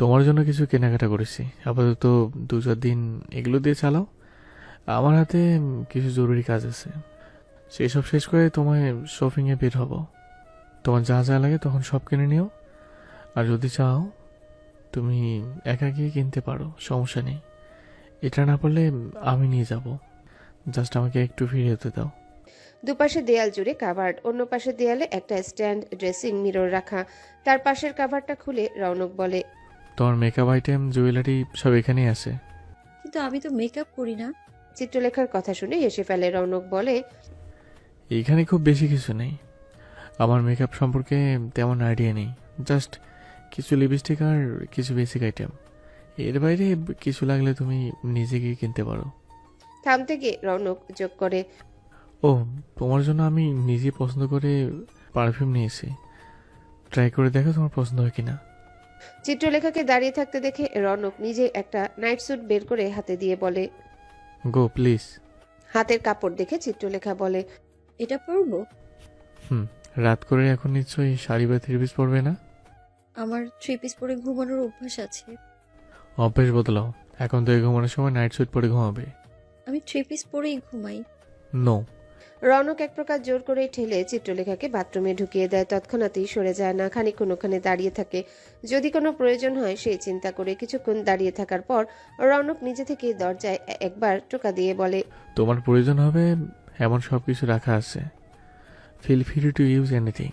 তোমার জন্য কিছু কেনাকাটা করেছি। আপাতত দু চার দিন এগুলো দিয়ে চালাও। আমার হাতে কিছু জরুরি কাজ আছে। সেই সব শেষ করে তোমায় শপিংয়ে বের হব। তোমার যা যা লাগে তখন সব কিনে নিও। আর যদি চাও, তুমি একা গিয়ে কিনতে পারো, সমস্যা নেই। এটা না পারলে আমি নিয়ে যাব। জাস্ট আমাকে একটু ফিরে যেতে দাও। দুপাশে দেয়াল জুড়ে কাভার্ড, অন্য পাশে দেয়ালে একটা স্ট্যান্ড ড্রেসিং মিরর রাখা। তার পাশের কাভারটা খুলে রৌনক বলে তোমার মেকআপ আইটেম জুয়েলারি সব এখানেই আছে। কিন্তু আমি তো মেকআপ করি না। চিত্রলেখার কথা শুনে হেসে ফেলে রৌনক বলে এইখানে খুব বেশি কিছু নেই। আমার মেকআপ সম্পর্কে তেমন আইডিয়া নেই। জাস্ট কিছু লিপস্টিক আর কিছু বেসিক আইটেম এর বাইরে কিছু লাগলে তুমি নিজে গিয়ে কিনতে পারো। থামতে গিয়ে রৌনক যোগ করে ও তোমার জন্য আমি নিজে পছন্দ করে পারফিউম নিয়েছি। ট্রাই করে দেখো তোমার পছন্দ হয় কিনা। চিত্রলেখাকে দাঁড়িয়ে থাকতে দেখে রৌনক নিজে একটা নাইট স্যুট বের করে হাতে দিয়ে বলে গো প্লিজ। হাতের কাপড় দেখে চিত্রলেখা বলে এটা পরবো? হুম রাত করে এখন নিশ্চয়ই শাড়ি বা থ্রি পিস পরবে না? আমার থ্রি পিস পরে ঘুমানোর অভ্যাস আছে। অভ্যেস বদলাও। এখন তো এই ঘুমানোর সময় নাইট স্যুট পরে ঘুমাবে। আমি থ্রি পিস পরেই ঘুমাই। নো রৌনক এক প্রকার জোর করে ঠেলে চিত্রলেখাকে বাথরুমে ঢুকিয়ে দেয়। তৎক্ষণাতেই সরে যায় না, খানিকক্ষণ ওখানে দাঁড়িয়ে থাকে। যদি কোনো প্রয়োজন হয় সেই চিন্তা করে কিছুক্ষণ দাঁড়িয়ে থাকার পর রৌনক নিজে থেকে দরজায় একবার টোকা দিয়ে বলে, তোমার প্রয়োজন হবে এমন সব কিছু রাখা আছে। Feel free to use anything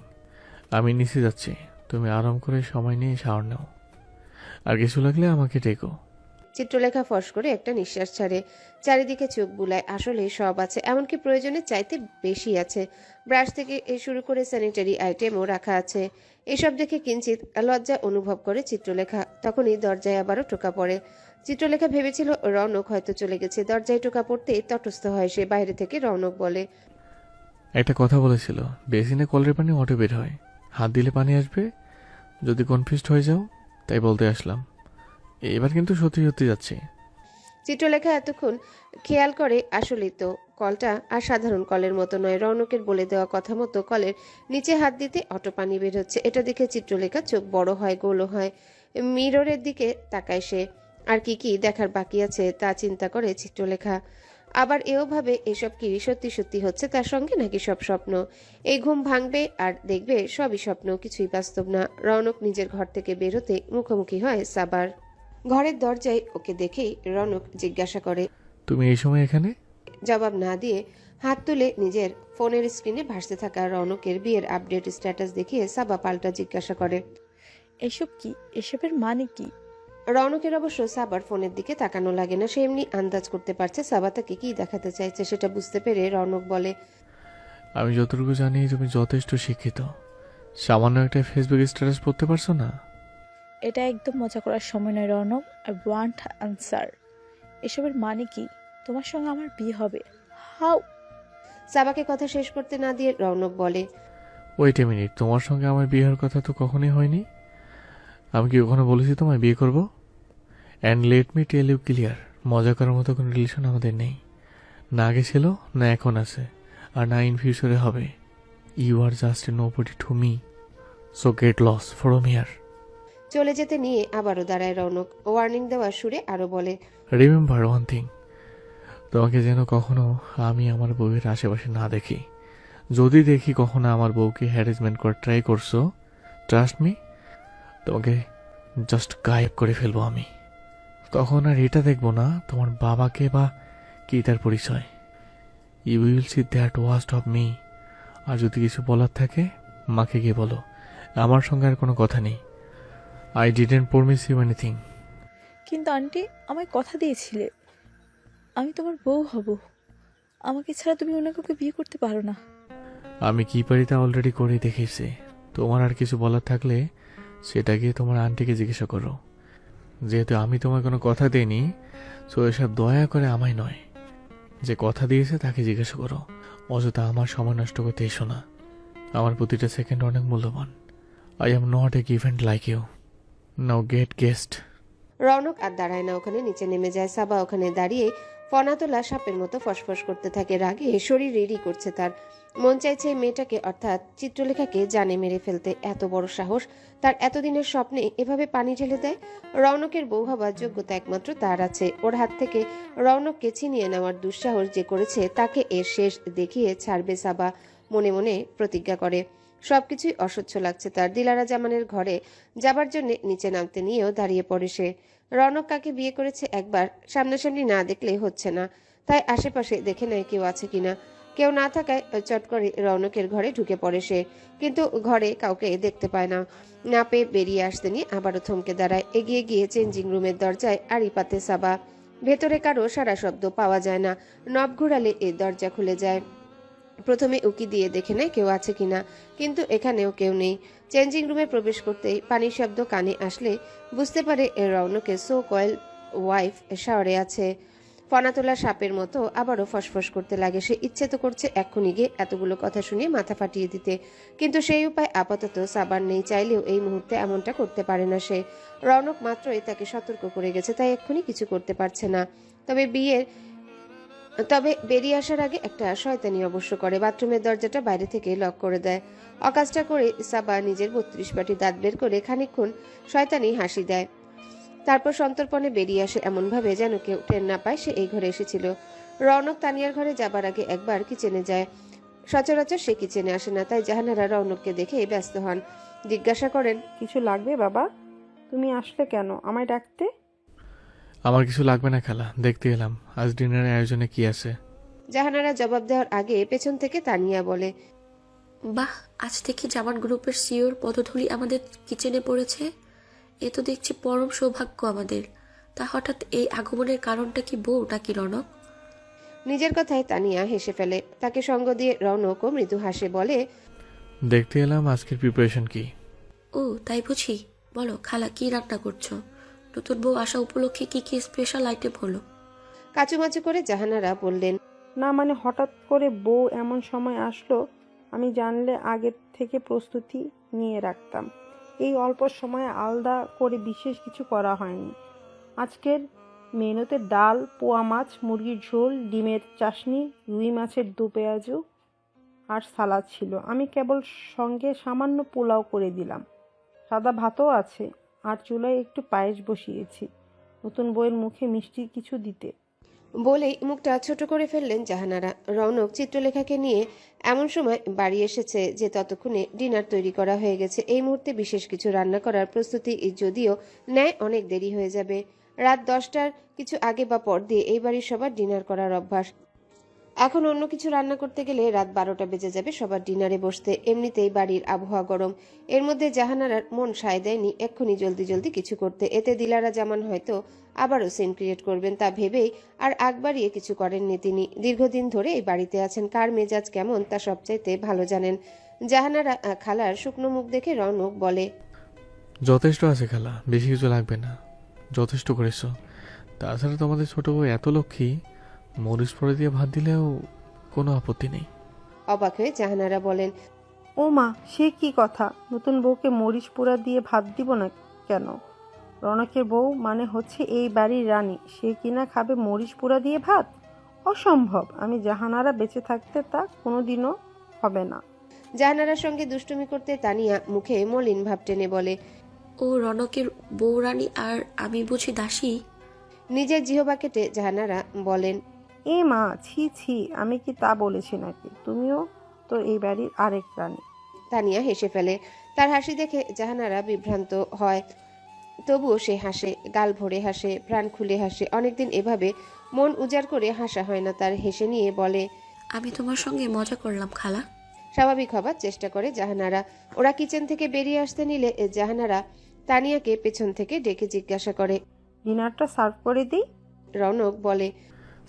আমি নিচে যাচ্ছি। তুমি আরাম করে সময় নিয়ে শাওয়ার নাও। আর কিছু লাগলে আমাকে টেকো চিত্রলেখা ফস করে একটা নিঃশ্বাস ছাড়ে। চারিদিকে চোখ বুলায়। আসলে সব আছে, এমনকি প্রয়োজনের চাইতে বেশি আছে। ব্রাশ থেকে এ শুরু করে স্যানিটারি আইটেমও রাখা আছে। এসব দেখে কিঞ্চিত লজ্জা অনুভব করে চিত্রলেখা। তখনই দরজায় আবারও টোকা পড়ে। চিত্রলেখা ভেবেছিল রৌনক হয়তো চলে গেছে। দরজায় টোকা পড়তে তটস্থ হয় সে, বাইরে থেকে রৌনক বলে, একটা কথা বলেছিল, বেসিনে কলের পানি অটো বের হয়। হাত দিলে পানি আসবে, যদি কনফিউজড হয়ে যাও, তাই বলতে আসলাম। এবার কিন্তু সত্যি সত্যি যাচ্ছি। চিত্রলেখা এতক্ষণ খেয়াল করে আসলেই তো কলটা আর সাধারণ কলের মতো নয়, রৌনকের বলে দেওয়া কথা মতো কলের নিচে হাত দিতে অটো পানি বের হচ্ছে। এটা দেখে চিত্রলেখা চোখ বড় হয় গোলো হয়। মিররের দিকে তাকায় সে। আর কি কি দেখার বাকি আছে তা চিন্তা করে চিত্রলেখা। আবার এও ভাবে এসব কি সত্যি সত্যি হচ্ছে তার সঙ্গে নাকি সব স্বপ্ন? এই ঘুম ভাঙবে আর দেখবে সবই স্বপ্ন, কিছুই বাস্তব না। রৌনক নিজের ঘর থেকে বেরোতে মুখোমুখি হয় সাবার। ঘরের দরজায় ওকে দেখেই রনক জিজ্ঞাসা করে তুমি এই সময় এখানে? জবাব না দিয়ে হাত তুলে নিজের ফোনের স্ক্রিনে ভাসতে থাকা রনকের বিয়ের আপডেট স্ট্যাটাস দেখিয়ে সাবা পাল্টা জিজ্ঞাসা করে এসব কি? এসবের মানে কি? রনকের অবশ্য সাবার ফোনের দিকে তাকানো লাগে না সে এমনি আন্দাজ করতে পারছে সাবা তাকে কি দেখাতে চাইছে সেটা বুঝতে পেরে রনক বলে আমি যতটুকু জানি তুমি যথেষ্ট শিক্ষিত। সামান্য একটা ফেসবুক স্ট্যাটাস পড়তে পারছ না? এটা একদম মজা করার সময় নয় রনব আই ওয়ান্ট আনসার এসবের মানে কি? তোমার সঙ্গে আমার বিয়ে হবে। হাউ সাবাকে কথা শেষ করতে না দিয়ে রৌনক বলে ওয়েট এ মিনিট তোমার সঙ্গে আমার বিয়ের কথা তো কখনোই হয়নি? আমি কি কখনো বলেছি তোমায় বিয়ে করব? And let me tell you clear মজা করার মতো কোনো রিলেশন আমাদের নেই। না আগে ছিল না এখন আছে আর না ইন ফিউচারে হবে। You are just a nobody to me so get lost from here চলে যেতে নিয়ে আবারও দাঁড়ায় রৌনক। ওয়ার্নিং দেওয়ার সুরে আরও বলে রিমেম্বার ওয়ান থিং তোমাকে যেন কখনো আমি আমার বউয়ের আশেপাশে না দেখি। যদি দেখি কখনো আমার বউকে হ্যারাসমেন্ট করার ট্রাই করছ ট্রাস্ট মি তোমাকে জাস্ট গায়েব করে ফেলব আমি। তখন আর এটা দেখব না, তোমার বাবাকে বা কি তার পরিচয়। You will see that waste of me আর যদি কিছু বলার থাকে, মাকে গিয়ে বলো। আমার সঙ্গে আর কোনো কথা নেই। I didn't promise you anything কিন্তু আন্টি আমায় কথা দিয়েছিলে। আমি তোমার বউ হব। আমাকে ছাড়া তুমি অন্য কাউকে বিয়ে করতে পারো না। আমি কি পারি তা অলরেডি করে দেখেছি তোমার আর কিছু বলার থাকলে সেটা গিয়ে তোমার আন্টিকে জিজ্ঞাসা করো। যেহেতু আমি তোমার কোনো কথা দিইনি সো এসব দয়া করে আমায় নয়। যে কথা দিয়েছে তাকে জিজ্ঞাসা করো। অযথা আমার সময় নষ্ট করতে এসো না। আমার প্রতিটা সেকেন্ড অনেক মূল্যবান। I am not a given like you now get guest Raunak আর দাঁড়ায় না, ওখানে নিচে নেমে যায়। সাবা ওখানে দাঁড়িয়ে ফনা তোলা সাপের মতো ফসফস করতে থাকে। রাগে শরীর রেডি করছে তার। মন চাইছে মেয়েটাকে, অর্থাৎ চিত্রলেখাকে জানে মেরে ফেলতে। এত বড় সাহস তার এতদিনের স্বপ্নে এভাবে পানি ঢেলে দেয়? রৌনকের বউ হবার যোগ্যতা একমাত্র তার আছে। ওর হাত থেকে রৌনককে ছিনিয়ে নেওয়ার দুঃসাহস যে করেছে, তাকে এর শেষ দেখিয়ে ছাড়বে সাবা, মনে মনে প্রতিজ্ঞা করে। সবকিছুই অসহ্য লাগছে। তার দিলারা জামানের ঘরে যাবার জন্য নিচে নামতে নিয়েও দাঁড়িয়ে পড়ে সে। রৌনক কাকে বিয়ে করেছে একবার সামনাসামনি না দেখলে হচ্ছে না। তাই আশেপাশে দেখে নেয় কেউ আছে কিনা। কেউ না থাকায় চট করে রৌনকের ঘরে ঢুকে পড়ে সে। কিন্তু ঘরে কাউকে দেখতে পায় না। না পেয়ে বেরিয়ে আসতে নিয়ে আবারও থমকে দাঁড়ায়। এগিয়ে গিয়ে চেঞ্জিং রুমের দরজায় আড়ি পাতে সাবা। ভেতরে কারও সারা শব্দ পাওয়া যায় না। নব ঘুরালে এ দরজা খুলে যায়। প্রথমে উকি দিয়ে দেখে নেয় কেউ আছে কিনা, কিন্তু এখানেও কেউ নেই। চেঞ্জিং রুমে প্রবেশ করতেই পানির শব্দ কানে আসলে বুঝতে পারে এ রৌনকের সো কয়েল ওয়াইফ শাওয়ারে আছে। ফনাতোলা সাপের মতো আবারও ফসফস করতে লাগে। সে ইচ্ছে তো করছে এক্ষুনি গিয়ে এতগুলো কথা শুনিয়ে মাথা ফাটিয়ে দিতে, কিন্তু সেই উপায় আপাতত সাবান নেই, চাইলেও এই মুহূর্তে এমনটা করতে পারে না সে। রৌনক মাত্রই তাকে সতর্ক করে গেছে, তাই এক্ষুনি কিছু করতে পারছে না। তবে বিয়ের তবে বেরিয়ে আসার আগে একটা শয়তানি অবশ্য করে। বাথরুমের দরজাটা বাইরে থেকে লক করে দেয়। অকাজটা করে সাবা নিজের বত্রিশ পাটি দাঁত বের করে খানিকক্ষণ শয়তানি হাসি দেয়। তারপর সন্তর্পণে বেরিয়ে আসে এমনভাবে যেন কেউ টের না পায় সে এই ঘরে এসেছিল। রৌনক তানিয়ার ঘরে যাবার আগে একবার কিচেনে যায়। সচরাচর সে কিচেনে আসে না, তাই জাহানারা রৌনককে দেখে ব্যস্ত হন। জিজ্ঞাসা করেন, কিছু লাগবে বাবা? তুমি আসলে কেন? আমায় ডাকতে? আমার কিছু লাগবে না খালা দেখতে এলাম। আজ ডিনারের আয়োজনে কি আছে? জাহানারা জবাব দেওয়ার আগে পেছন থেকে তানিয়া বলে বাহ আজ থেকে জামান গ্রুপের সিওর পদধূলি আমাদের কিচেনে পড়েছে। এ তো দেখছি পরম সৌভাগ্য আমাদের। তা হঠাৎ এই আগমনের কারণটা কি বউ নাকি রনক? নিজের কথায় তানিয়া হেসে ফেলে। তাকে সঙ্গ দিয়ে রৌনকও মৃদু হাসে বলে দেখতে এলাম আজকের প্রিপারেশন কি। ও তাই বুঝি। বলো খালা কি রান্না করছ? নতুন বউ আসা উপলক্ষে কি কি স্পেশাল আইটেম হলো? কাচুমাচু করে জাহানারা বললেন না মানে হঠাৎ করে বউ এমন সময় আসলো আমি জানলে আগের থেকে প্রস্তুতি নিয়ে রাখতাম। এই অল্প সময়ে আলাদা করে বিশেষ কিছু করা হয়নি। আজকের মেনুতে ডাল পোয়া মাছ মুরগির ঝোল ডিমের চাশনি রুই মাছের দু পেঁয়াজু আর সালাদ ছিল। আমি কেবল সঙ্গে সামান্য পোলাও করে দিলাম। সাদা ভাতও আছে। আর চুলায় একটু পায়েস বসিয়েছি। নতুন বইয়ের মুখে মিষ্টি কিছু দিতে। বলেই মুখটা ছোট করে ফেললেন জাহানারা। রৌনক চিত্রলেখাকে নিয়ে এমন সময় বাড়ি এসেছে যে ততক্ষণে ডিনার তৈরি করা হয়ে গেছে। এই মুহূর্তে বিশেষ কিছু রান্না করার প্রস্তুতি, যদিও ন্যায় অনেক দেরি হয়ে যাবে। রাত দশটার কিছু আগে বা পর দিয়ে এই বাড়ির সবার ডিনার করার অভ্যাস। এখন অন্য কিছু রান্না করতে গেলে রাত বারোটা বেজে যাবে, সবার ডিনারে বসতে। এমনিতেই বাড়ির আবহাওয়া গরম। এর মধ্যে জাহানারার মন সায় দেয়নি এক্ষুনি জলদি জলদি কিছু করতে। এতে দিলারা জামান হয়তো আবারও সিন ক্রিয়েট করবেন তা ভেবেই আর আগ বাড়িয়ে কিছু করেননি তিনি। দীর্ঘদিন ধরে এই বাড়িতে আছেন, কার মেজাজ কেমন তা সবচাইতে ভালো জানেন। জাহানারা খালার শুকনো মুখ দেখে রনক বলে, যথেষ্ট আছে খালা, বেশি কিছু লাগবে না। যথেষ্ট করেছ। তাছাড়া তোমাদের ছোট বউ এত লক্ষ্মী মরিচ পরে দিয়ে ভাত দিলেও কোনো আপত্তি নেই। অবাক হয়ে জাহানারা বলেন ও মা সে কি কথা? নতুন বউকে মরিচ পোড়া দিয়ে ভাত দিব না কেন? রনকের বউ মানে হচ্ছে এই বাড়ির রানী। সে কিনা খাবে মরিচ পোড়া দিয়ে ভাত? অসম্ভব। আমি জাহানারা বেঁচে থাকতে তা কোনোদিনও হবে না। জাহানারার সঙ্গে দুষ্টুমি করতে তানিয়া মুখে মলিন ভাব টেনে বলে ও রনকের বউ রানী আর আমি বুঝি দাসী? নিজের জিহবা কেটে জাহানারা বলেন এ মা ছি ছি আমি কি তা বলেছি নাকি? তুমিও তো এই বাড়ির আরেক রানী তানিয়া হেসে ফেলে। তার হাসি দেখে জাহানারা বিভ্রান্ত হয়। তবুও সে হাসে গাল ভরে হাসে প্রাণ খুলে হাসে। অনেকদিন এভাবে মন উজাড় করে হাসা হয় না। তার হেসে নিয়ে বলে আমি তোমার সঙ্গে মজা করলাম খালা। স্বাভাবিক হবার চেষ্টা করে জাহানারা। ওরা কিচেন থেকে বেরিয়ে আসতে নিলে এ জাহানারা তানিয়াকে পেছন থেকে ডেকে জিজ্ঞাসা করে ডিনারটা সার্ভ করে দিই? রনক বলে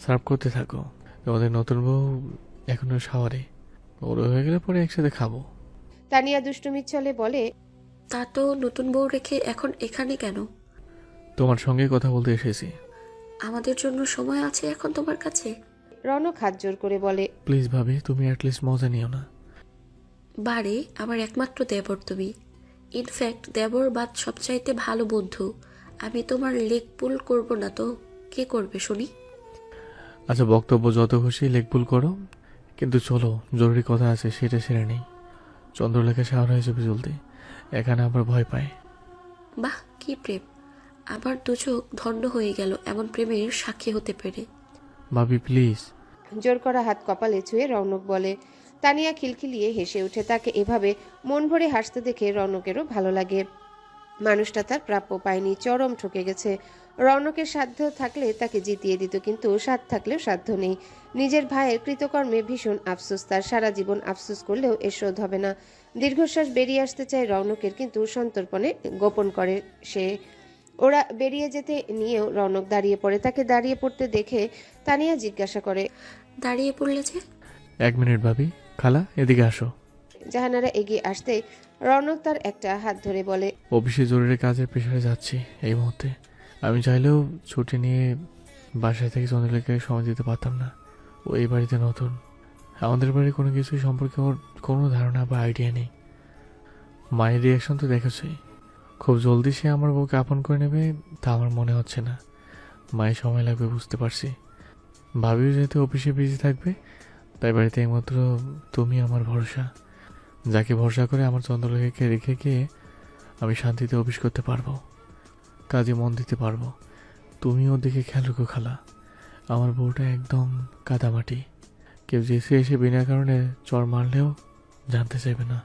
সার্ভ করতে থাকো। তোমাদের নতুন বউ এখনও শাওয়ারে ওর হয়ে গেলে পরে একসাথে খাব। তানিয়া দুষ্টুমির চলে বলে তা তো নতুন বউ রেখে এখন এখানে কেন? তোমার সঙ্গে কথা বলতে এসেছি। আমাদের জন্য সময় আছে এখন তোমার কাছে? রনক হাত জোর করে বলে প্লিজ ভাবি তুমি অ্যাটলিস্ট মজা নিও না। বারে আমার একমাত্র দেবর তুমি। ইনফ্যাক্ট দেবর বাদ সবচাইতে ভালো বন্ধু। আমি তোমার লেগ পুল করব না তো। কে করবে শুনি? আচ্ছা বক্তব্য যত খুশি লেকপুল করো। কিন্তু চলো জরুরি কথা আছে সেটা সেরে নেই। চন্দ্রলেখা শাওয়ার হয়ে যাবে জলদি এখানে আবার ভয় পায়। বাহ কি প্রেম। আবার দু চোখ ধন্য হয়ে গেল এমন প্রেমের সাক্ষী হতে পেরে। ভাবি প্লিজ জোর করা হাত কপালে ছুঁয়ে রৌনক বলে তানিয়া খিলখিলিয়ে হেসে উঠে। তাকে এভাবে মন ভরে হাসতে দেখে রৌনকেরও ভালো লাগে। মানুষটা তার প্রাপ্য পায়নি চরম ঠকে গেছে। রৌনকের সাধ্য থাকলে তাকে জিতিয়ে দিত কিন্তু সাধ্য থাকলেও সাধ্য নেই। নিজের ভাইয়ের কৃতকর্মে ভীষণ আফসোস তার সারা জীবন আফসোস করলেও এর শোধ হবে না। দীর্ঘশ্বাস বেরিয়ে আসতে চায় রৌনকের কিন্তু সন্তর্পণে গোপন করে সে। ওরা বেরিয়ে যেতে নিয়েও রৌনক দাঁড়িয়ে পড়ে। তাকে দাঁড়িয়ে পড়তে দেখে তানিয়া জিজ্ঞাসা করে দাঁড়িয়ে পড়লে যে? এক মিনিট ভাবি। খালা এদিকে আসো। জাহানারা এগিয়ে আসতে রৌনক তার একটা হাত ধরে বলে অফিসে জরুরি কাজের প্রেশারে যাচ্ছি এই মুহূর্তে। আমি চাইলেও ছুটি নিয়ে বাসায় থেকে চন্দ্রলেখাকে সময় দিতে পারতাম না। ও এই বাড়িতে নতুন। আমাদের বাড়ির কোনো কিছু সম্পর্কে ওর কোনো ধারণা বা আইডিয়া নেই। মায়ের রিয়াকশন তো দেখেছি। খুব জলদি সে আমার বউকে আপন করে নেবে তা আমার মনে হচ্ছে না। মায়ের সময় লাগবে বুঝতে পারছি। ভাবিও যেহেতু অফিসে বিজি থাকবে, তাই বাড়িতে একমাত্র তুমি আমার ভরসা। যাকে ভরসা করে আমার চন্দ্রলেখাকে রেখে গিয়ে আমি শান্তিতে অফিস করতে পারব। কাজে মন দিতে পারব। তুমিও দেখে খেয়াল রেখো খালা। আমার বউটা একদম কাদামাটি। কেউ যেসে এসে বিনা কারণে চর মারলেও জানতে চাইবে না।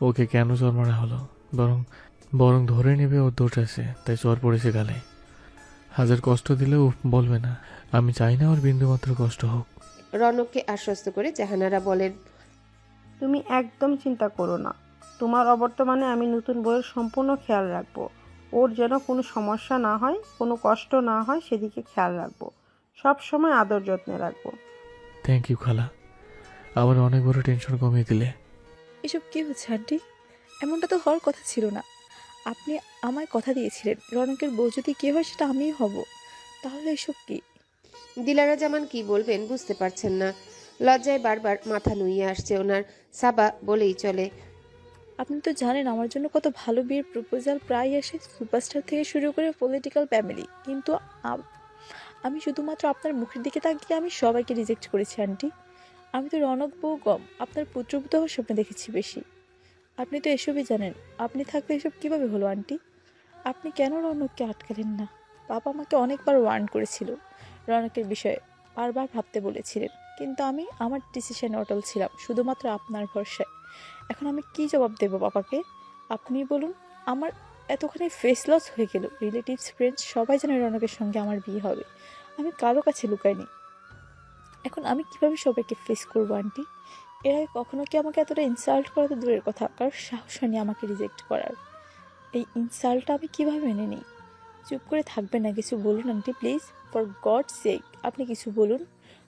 ওকে কেন চর মারা হলো? বরং বরং ধরে নেবে ওর দোষ আছে তাই চর পড়েছে গালে। হাজার কষ্ট দিলেও বলবে না। আমি চাই না ওর বিন্দুমাত্র কষ্ট হোক। রৌনককে আশ্বস্ত করে জাহানারা বলেন তুমি একদম চিন্তা করো না। তোমার অবর্তমানে আমি নতুন বইয়ের সম্পূর্ণ খেয়াল রাখব। ওর যেন কোনো সমস্যা না হয় কোনো কষ্ট না হয় সেদিকে খেয়াল রাখব। সব সময় আদর যত্নে রাখব। থ্যাংক ইউ খালা। আবার অনেক বড় টেনশন কমিয়ে দিলে। এসব কি হচ্ছে আন্টি? এমনটা তো হওয়ার কথা ছিল না। আপনি আমায় কথা দিয়েছিলেন রনকের বউ যদি কে হয় সেটা আমিই হব। তাহলে এসব কি? দিলারা জামান কি বলবেন বুঝতে পারছেন না। লজ্জায় বারবার মাথা নুইয়ে আসছে ওনার। সাবা বলেই চলে আপনি তো জানেন আমার জন্য কত ভালো বিয়ের প্রপোজাল প্রায় আসে সুপারস্টার থেকে শুরু করে পলিটিক্যাল ফ্যামিলি কিন্তু আমি শুধুমাত্র আপনার মুখের দিকে তাকিয়ে আমি সবাইকে রিজেক্ট করেছি, আন্টি। আমি তো রনক বউ গম, আপনার পুত্রপুত হওয়ার স্বপ্নে দেখেছি বেশি। আপনি তো এসবই জানেন, আপনি থাকলে এসব কীভাবে হলো, আন্টি? আপনি কেন রনককে আটকালেন না? বাবা আমাকে অনেকবার ওয়ার্ন করেছিল রনকের বিষয়ে, বারবার ভাবতে বলেছিলেন। কিন্তু আমি আমার ডিসিশনে অটল ছিলাম, শুধুমাত্র আপনার ভরসায়। এখন আমি কি জবাব দেব বাবাকে? আপনি বলুন, আমার এতখানি ফেস লস হয়ে গেল। রিলেটিভস ফ্রেন্ডস সবাই জানে রনকের সঙ্গে আমার বিয়ে হবে। আমি কারও কাছে লুকাইনি। এখন আমি কীভাবে সবাইকে ফেস করব আন্টি এর আগে কখনো কি আমাকে এতটা ইনসাল্ট করা তো দূরের কথা? কারোর সাহস হয়নি আমাকে রিজেক্ট করার। এই ইনসাল্টটা আমি কীভাবে মেনে নিই? চুপ করে থাকবেন না কিছু? বলুন aunty please for God sake আপনি কিছু বলুন।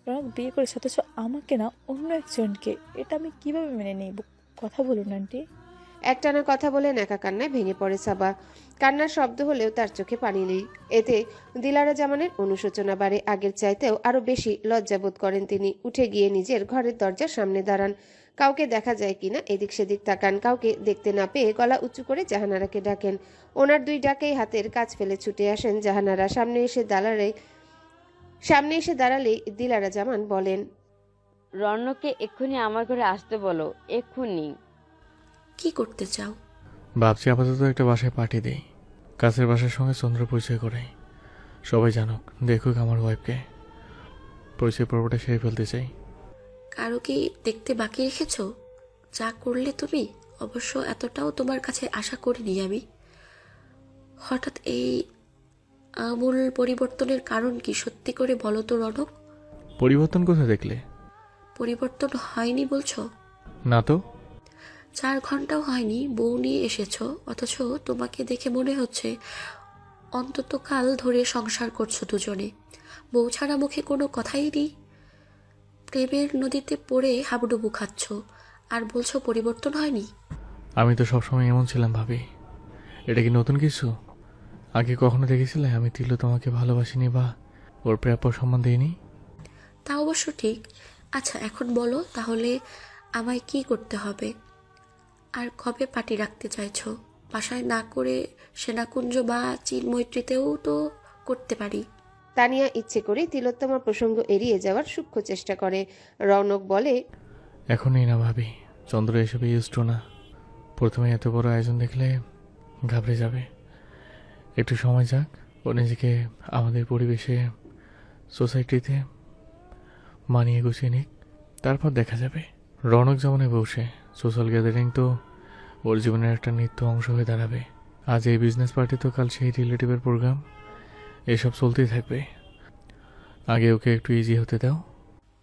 রনক বিয়ে করেছে, অথচ আমাকে না অন্য একজনকে। এটা আমি কীভাবে মেনে নিব? কথা বলুন, আন্টি। একটানা কথা বলে একা কান্নায় ভেঙে পড়ে সাবা। কান্নার শব্দ হলেও তার চোখে পানি নেই। এতে দিলারা জামানের অনুশোচনা বাড়ে। আগের চাইতেও আরও বেশি লজ্জাবোধ করেন তিনি। উঠে গিয়ে নিজের ঘরের দরজার সামনে দাঁড়ান। কাউকে দেখা যায় কিনা এদিক সেদিক তাকান। কাউকে দেখতে না পেয়ে গলা উঁচু করে জাহানারাকে ডাকেন। ওনার দুই ডাকেই হাতের কাজ ফেলে ছুটে আসেন জাহানারা। সামনে এসে দাঁড়ালে সামনে এসে দাঁড়ালেই দিলারা জামান বলেন রণ্যকে এক্ষুনি আমার ঘরে আসতে বলো এক্ষুনি। কি করতে চাও? ভাবছি আপাতত একটা বাসায় পাঠিয়ে দিই। কাছের বাসার সঙ্গে চন্দ্র পরিচয় করাই সবাই জানুক দেখুক আমার ওয়াইফকে পরিচয় পর্বটা সেরে ফেলতে চাই। কারও কি দেখতে বাকি রেখেছ? যা করলে তুমি অবশ্য এতটাও তোমার কাছে আশা করিনি আমি। হঠাৎ এই আমূল পরিবর্তনের কারণ কি? সত্যি করে বলো তো রনক। পরিবর্তন কোথায় দেখলে? পরিবর্তন হয়নি বলছো? না তো। চার ঘন্টাও হয়নি বউ নিয়ে এসেছ অথচ তোমাকে দেখে মনে হচ্ছে অন্ততকাল ধরে সংসার করছ দুজনে। বউ ছাড়া মুখে কোনো কথাই নেই। প্রেমের নদীতে পড়ে হাবুডুবু খাচ্ছ। আর বলছো পরিবর্তন হয়নি? আমি তো সবসময় এমন ছিলাম ভাবি। এটা কি নতুন কিছু? আগে কখনো দেখেছিলে আমি তিল তোমাকে ভালোবাসিনি বা ওর প্রাপ্য সম্মান দিইনি? তা অবশ্য ঠিক। আচ্ছা এখন বলো তাহলে আমায় কি করতে হবে? আর কবে পার্টি রাখতে চাইছো? বাসায় না করে সেনাকুঞ্জ বা চীন মৈত্রীতেও তো করতে পারি। তানিয়া ইচ্ছে করে তিলোত্তমার প্রসঙ্গ এড়িয়ে যাওয়ার সূক্ষ্ম চেষ্টা করে। রৌনক বলে এখনই না ভাবি চন্দ্র এসবে ইউজ না। প্রথমে এত বড় আয়োজন দেখলে ঘাবড়ে যাবে। একটু সময় যাক ও নিজেকে আমাদের পরিবেশে সোসাইটিতে মানিয়ে গুছিয়ে নিক। তারপর দেখা যাবে। রনক যেমনে বসে সোশ্যাল গ্যাদারিং তো ওর জীবনের একটা নিত্য অংশ হয়ে দাঁড়াবে। আজ এই বিজনেস পার্টি তো কাল সেই রিলেটিভের প্রোগ্রাম। এসব চলতেই থাকবে। আগে ওকে একটু ইজি হতে দাও।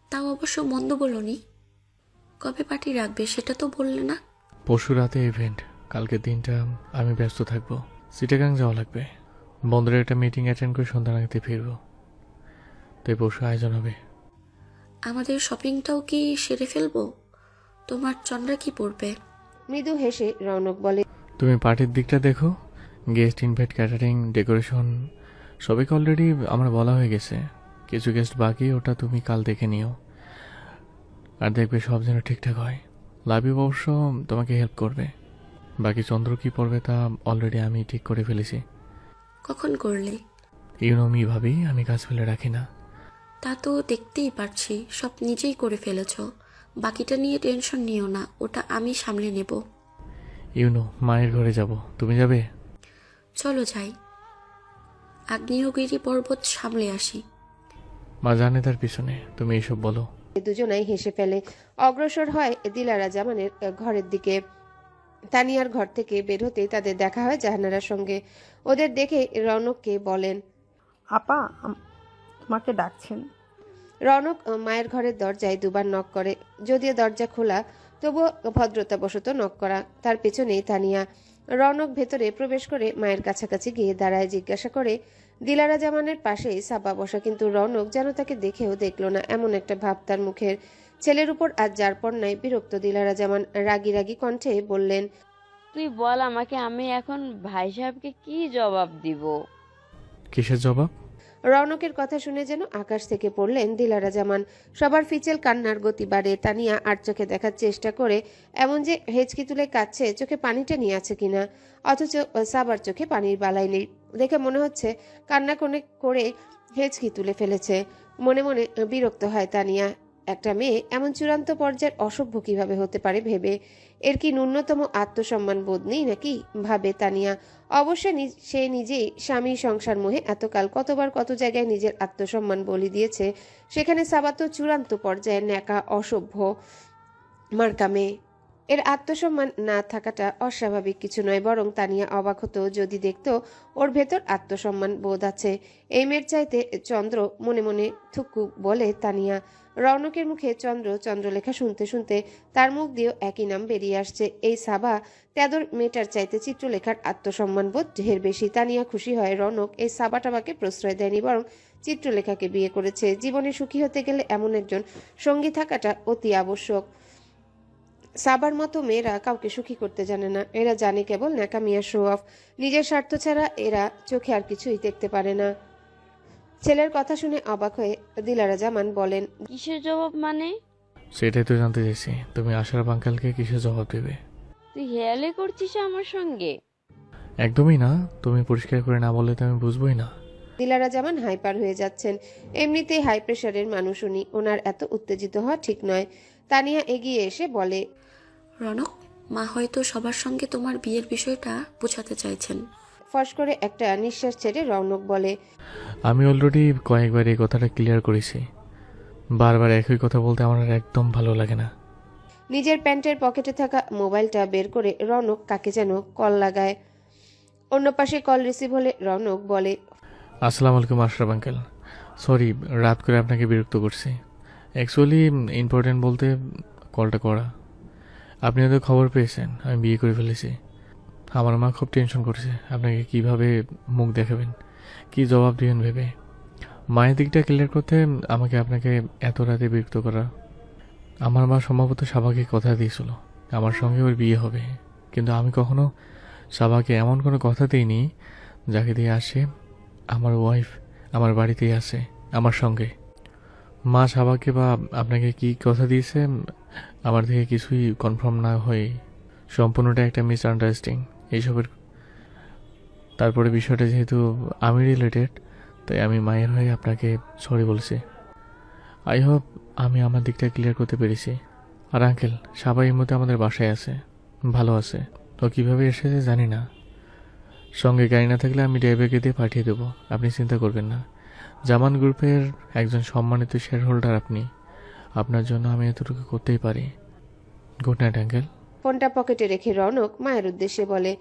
তাও অবশ্য মন্দ বলনি। কবে পার্টি রাখবে সেটা তো বললে না। পরশু রাতে ইভেন্ট কালকের দিনটা আমি ব্যস্ত থাকব। সিটাগাং যাওয়া লাগবে। বন্দরে একটা মিটিং অ্যাটেন্ড করে সন্ধ্যা নাগাতে ফিরবো। তাই পরশু আয়োজন হবে। আমাদের শপিংটাও কি সেরে ফেলব? তোমার চন্দ্রা কি পড়বে মৃদু হেসে রৌনক বলে তুমি পার্টির দিকটা দেখো। গেস্ট ইনভাইট ক্যাটারিং ডেকোরেশন সবাইকে অলরেডি আমার বলা হয়ে গেছে। কিছু গেস্ট বাকি ওটা তুমি কাল দেখে নিও। আর দেখবে সব যেন ঠিকঠাক হয়। লাভি অবশ্য তোমাকে হেল্প করবে। বাকি চন্দ্র কি পড়বে তা অলরেডি আমি ঠিক করে ফেলেছি। কখন করলে? ইউনোমি ভাবি আমি কাজ ফেলে রাখি না। তা তো দেখতেই পারছি সব নিজেই করে ফেলেছ। বাকিটা নিয়ে টেনশন নিও না ওটা আমি সামলে নেব। ইউনো মায়ের ঘরে যাব। তুমি যাবে? চলো যাই। আগ্নেয়গিরি পর্বত সামলে আসি। মা জানে তার পিছনে তুমি এইসব বলো। দুজনাই হেসে ফেলে। অগ্রসর হয় দিলারা জামানের ঘরের দিকে। তানিয়ার ঘর থেকে বের হতেই তাদের দেখা হয় জাহানারার সঙ্গে। ওদের দেখে রৌনককে বলেন আপা তোমাকে ডাকছেন? রৌনক মায়ের ঘরের দরজায় দুবার নক করে। যদিও দরজা খোলা তবুও ভদ্রতাবশত নক করা। তার পেছনেই তানিয়া। রৌনক ভেতরে প্রবেশ করে মায়ের কাছাকাছি গিয়ে দাঁড়ায় জিজ্ঞাসা করে দিলারা জামানের পাশেই সাবা বসা কিন্তু রৌনক যেন তাকে দেখেও দেখল না এমন একটা ভাব তার মুখের। ছেলের উপর আজ যার পর নাই বিরক্ত দিলারা জামান রাগি রাগি কণ্ঠে বললেন তুই বল আমাকে আমি এখন ভাই সাহেবকে কি জবাব দিব? কিসের জবাব? রৌনকের কথা শুনে যেন আকাশ থেকে পড়লেন দিলারা জামান সবার ফিচেল কান্নার গতি বাড়ে তানিয়া আর চোখে দেখার চেষ্টা করে এমন যে হেঁচকি তুলে কাচ্ছে চোখে পানিটা নিয়ে আছে কিনা অথচ সাবার চোখে পানির বালাই নেই দেখে মনে হচ্ছে কান্না কোনে করে হেঁচকি তুলে ফেলেছে মনে মনে বিরক্ত হয় তানিয়া একটা মেয়ে এমন চূড়ান্ত পর্যায়ের অসভ্য কীভাবে হতে পারে ভেবে? এর কি ন্যূনতম আত্মসম্মান বোধ নেই নাকি? ভাবে তানিয়া। অবশ্য সে নিজেই স্বামী সংসার মোহে এতকাল কতবার কত জায়গায় নিজের আত্মসম্মান বলি দিয়েছে, সেখানে সাবাত চূড়ান্ত পর্যায়ে ন্যাকা অসভ্য মার্কা মেয়ে। এর আত্মসম্মান না থাকাটা অস্বাভাবিক কিছু নয়, বরং তানিয়া অবাক হতো যদি দেখত ওর ভেতর আত্মসম্মান বোধ আছে। এই মেয়ের চাইতে চন্দ্র মনে মনে থুকু বলে তানিয়া। রৌনকের মুখে চন্দ্র চন্দ্রলেখা শুনতে শুনতে তার মুখ দিয়েও একই নাম বেরিয়ে আসছে। এই সাবা তেদর মেয়েটার চাইতে চিত্রলেখার আত্মসম্মান বোধ ঢের বেশি। তানিয়া খুশি হয় রৌনক এই সাবাটাবাকে প্রশ্রয় দেয়নি, বরং চিত্রলেখাকে বিয়ে করেছে। জীবনে সুখী হতে গেলে এমন একজন সঙ্গী থাকাটা অতি আবশ্যক। সাবার মতো মেয়েরা কাউকে সুখী করতে জানে না। এরা জানে কেবল ন্যাকামিয়া শো অফ নিজের স্বার্থ ছাড়া এরা চোখে আর কিছুই দেখতে পারে না। ছেলের কথা শুনে অবাক হয়ে দিলারা জামান বলেন কিসের জবাব মানে? সেটাই তো জানতে চাইছি। তুমি আশার আঙ্কালকে কিসের জবাব দেবে? তুই হেয়ালে করছিস আমার সঙ্গে। একদমই না। তুমি পরিষ্কার করে না বললে তো আমি বুঝবোই না। দিলারা জামান হাইপার হয়ে যাচ্ছেন। এমনিতেই হাই প্রেশারের মানুষ উনি। ওনার এত উত্তেজিত হওয়া ঠিক নয়। তানিয়া এগিয়ে এসে বলে রনক মা হয়তো সবার সঙ্গে তোমার বিয়ের বিষয়টা বোঝাতে চাইছেন। ফস করে একটা নিঃশ্বাস ছেড়ে রনক বলে আমি অলরেডি কয়েকবার এই কথাটা ক্লিয়ার করেছি। বারবার একই কথা বলতে আমার আর একদম ভালো লাগে না। নিজের প্যান্টের পকেটে থাকা মোবাইলটা বের করে রনক কাকে যেন কল লাগায়। অন্য পাশে কল রিসিভ হলে রনক বলে আসসালামু আলাইকুম আশরাফ আঙ্কেল। সরি রাত করে আপনাকে বিরক্ত করছি। অ্যাকচুয়ালি ইম্পর্টেন্ট বলতে কলটা করা। আপনি হয়তো খবর পেয়েছেন, আমি বিয়ে করে ফেলেছি। আমার মা খুব টেনশন করছে, আপনাকে কীভাবে মুখ দেখাবেন? কি জবাব দিবেন ভেবে? মায়ের দিকটা ক্লিয়ার করতে আমাকে আপনাকে এত রাতে বিরক্ত করা। আমার মা সম্ভবত সাবাকে কথা দিয়েছিল, আমার সঙ্গে ওর বিয়ে হবে। কিন্তু আমি কখনো সাবাকে এমন কোনো কথা দিইনি, যাকে দিয়ে আসে, আমার ওয়াইফ আমার বাড়িতেই আছে, আমার সঙ্গে। মা সাবাকে বা আপনাকে কি কথা দিয়েছে? আমার থেকে কিছুই কনফার্ম না হয়ে সম্পূর্ণটা একটা মিস আন্ডারস্ট্যান্ডিং এইসবের তারপরে বিষয়টা যেহেতু আমি রিলেটেড তাই আমি মায়ের হয়ে আপনাকে সরি বলছি। আই হোপ আমি আমার দিকটা ক্লিয়ার করতে পেরেছি। আর আঙ্কেল সবাই এই মধ্যে আমাদের বাসায় আছে, ভালো আছে। তো কীভাবে এসেছে জানি না। সঙ্গে গাড়ি না থাকলে আমি ড্রাইভারকে দিয়ে পাঠিয়ে দেবো। আপনি চিন্তা করবেন না। জামান গ্রুপের একজন সম্মানিত শেয়ার হোল্ডার আপনি। আপনার জন্য আমি এতটুকু করতেই পারি। গুড নাইট অ্যাঙ্গেল ফোনটা পকেটে রেখে রনক মায়ের উদ্দেশ্যে বলে